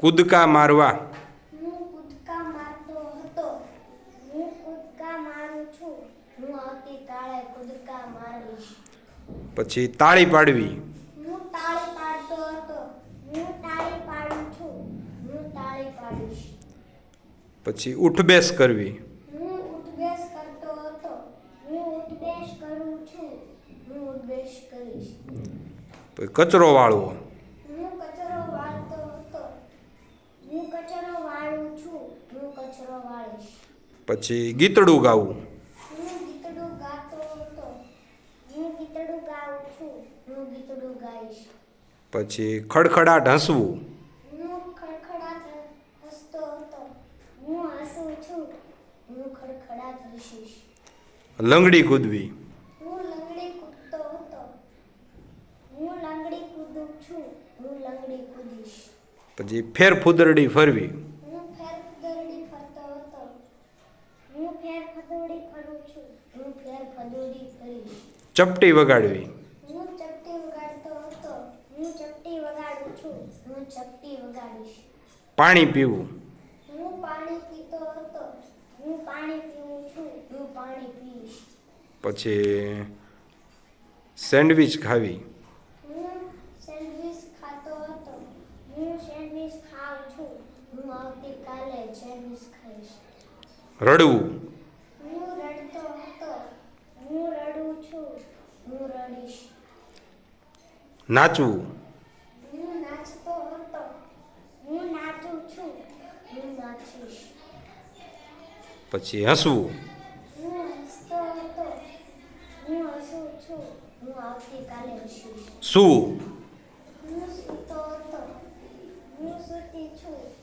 કૂદકા મારવા. પછી તાળી પાડવી. પછી ઉઠબેસ કરવી. કચરો ઉઠબેસ કરતો હતો હું ઉઠબેસ કરું છું હું ઉઠબેસ કરીશ પછી કચરો વાળવો હું કચરો વાળતો હતો હું કચરો વાળું છું હું કચરો વાળીશ પછી ગીતડું ગાવું. હું ગીતડું ગાતો હતો. હું ગીતડું ગાઉં છું. હું ગીતડું ગાઈશ. પછી ખડખડાટ હસવું. હું ખડખડાટ હસતો હતો. હું હસું છું. હું ખડખડાટ હસીશ. લંગડી કૂદવી. હું લંગડી કૂદતો હતો. હું લંગડી કૂદું છું. હું લંગડી કૂદીશ. પછી ફેર ફૂદરડી ફરવી હું ફેર ફદોડી ફરતો હતો હું ફેર ફદોડી ફરું છું હું ફેર ફદોડી ફરીશ ચપટી વગાડવી હું ચપટી વગાડતો હતો હું ચપટી વગાડું છું હું ચપટી વગાડીશ. પાણી પીવું. હું પાણી પીતો હતો. હું પાણી પીવું છું. હું પાણી પીશ. પછી સેન્ડવિચ ખાવી. હું સેન્ડવિચ ખાતો હતો. હું સેન્ડવિચ ખાઉં છું. હું આવતીકાલે સેન્ડવિચ ખાઈશ. રડવું હું રડતો હતો હું રડું છું હું રડીશ નાચવું. હું નાચતો હતો. હું નાચું છું. હું નાચીશ. પછી હસવું. હું હસતો હતો. હું હસું છું. હું આવતીકાલે હસીશ. સૂવું હું સૂતો હતો. હું સૂતી છું.